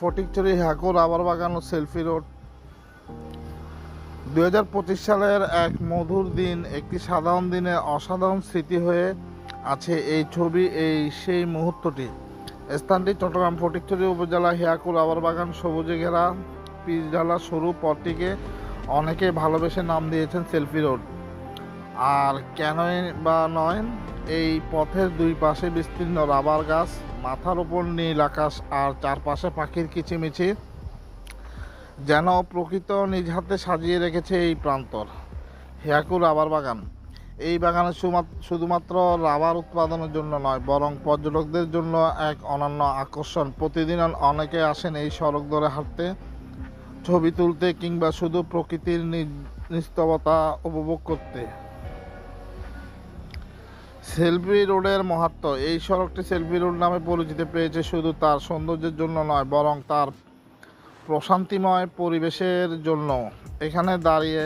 Fatikchhari হ্যাকো rubber বাগান ও selfie road. দুই হাজার পঁচিশ সালের এক মধুর দিন, একটি সাধারণ দিনে অসাধারণ স্মৃতি হয়ে আছে এই ছবি, এই সেই মুহূর্তটি। স্থানটি চট্টগ্রাম ফটিকচুরি উপজেলা হিয়াকুর রাবার বাগান সবুজে ঘেরা পিচঢালা সরু পথটিকে অনেকে ভালোবেসে নাম দিয়েছেন সেলফি রোড। আর কেনই বা নয়, এই পথের দুই পাশে বিস্তীর্ণ রাবার গাছ, মাথার উপর নীল আকাশ আর চারপাশে পাখির কিচিমিচি যেন প্রকৃত নিজ হাতে সাজিয়ে রেখেছে এই প্রান্তর। হিয়াকুর রাবার বাগান। এই বাগানে শুধুমাত্র রাবার উৎপাদনের জন্য নয়, বরং পর্যটকদের জন্য এক অনন্য আকর্ষণ। প্রতিদিন অনেকে আসেন এই সড়ক ধরে হাঁটতে, ছবি তুলতে কিংবা শুধু প্রকৃতির নিস্তবতা উপভোগ করতে। সেলফি রোডের মাহাত্ম। এই সড়কটি সেলফি রোড নামে পরিচিতি পেয়েছে শুধু তার সৌন্দর্যের জন্য নয়, বরং তার প্রশান্তিময় পরিবেশের জন্য। এখানে দাঁড়িয়ে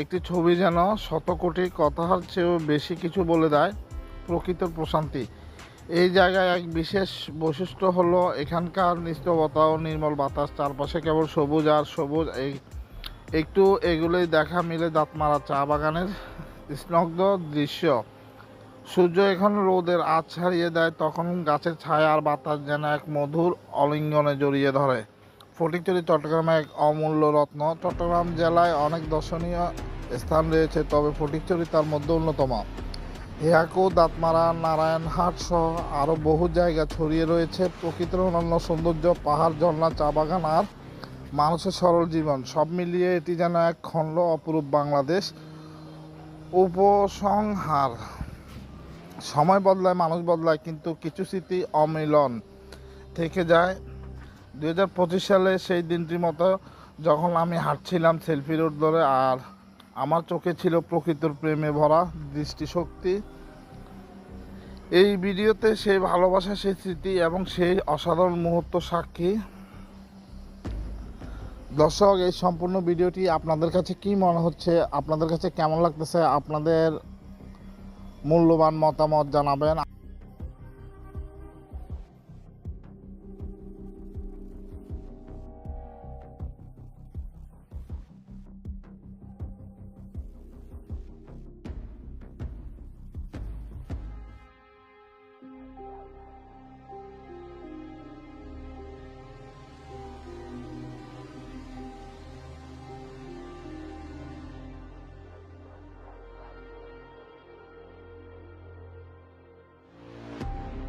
একটি ছবি যেন শত কোটি কথার চেয়েও বেশি কিছু বলে দেয় প্রকৃত প্রশান্তি। এই জায়গায় এক বিশেষ বৈশিষ্ট্য হলো এখানকার নিস্তবতা ও নির্মল বাতাস। চারপাশে কেবল সবুজ আর সবুজ, এই একটু এগুলোই দেখা মিলে দাঁতমারা চা বাগানের স্নগ্ধ দৃশ্য। সূর্য এখন রোদের আঁচ ছাড়িয়ে দেয়, তখন গাছের ছায়া আর বাতাস যেন এক মধুর অলিঙ্গনে জড়িয়ে ধরে। ফটিকচুরি, চট্টগ্রামে এক অমূল্য রত্ন। চট্টগ্রাম জেলায় অনেক দর্শনীয় স্থান রয়েছে, তবে ফটিকচুরি তার মধ্যে অন্যতম। হিয়াকু, দাঁতমারা, নারায়ণহাট সহ আরও বহু জায়গা ছড়িয়ে রয়েছে। প্রকৃতির অনন্য সৌন্দর্য, পাহাড়, ঝর্ণা, চা বাগান আর মানুষের সরল জীবন। সব মিলিয়ে এটি যেন এক খণ্ড অপরূপ বাংলাদেশ। উপসংহার। সময় বদলায়, মানুষ বদলায়, কিন্তু কিছু স্মৃতি অমিলন থেকে যায়। দু হাজার পঁচিশ সালে সেই দিনটির মতো যখন আমি হাঁটছিলাম সেলফি রোড ধরে আর আমার চোখে ছিল প্রকৃতির প্রেমে ভরা দৃষ্টিশক্তি, এই ভিডিওতে সেই ভালোবাসা সেই স্মৃতি এবং সেই অসাধারণ মুহূর্ত সাক্ষী। দর্শক, এই সম্পূর্ণ ভিডিওটি আপনাদের কাছে কি মনে হচ্ছে? আপনাদের কাছে কেমন লাগতেছে? আপনাদের মূল্যবান মতামত জানাবেন।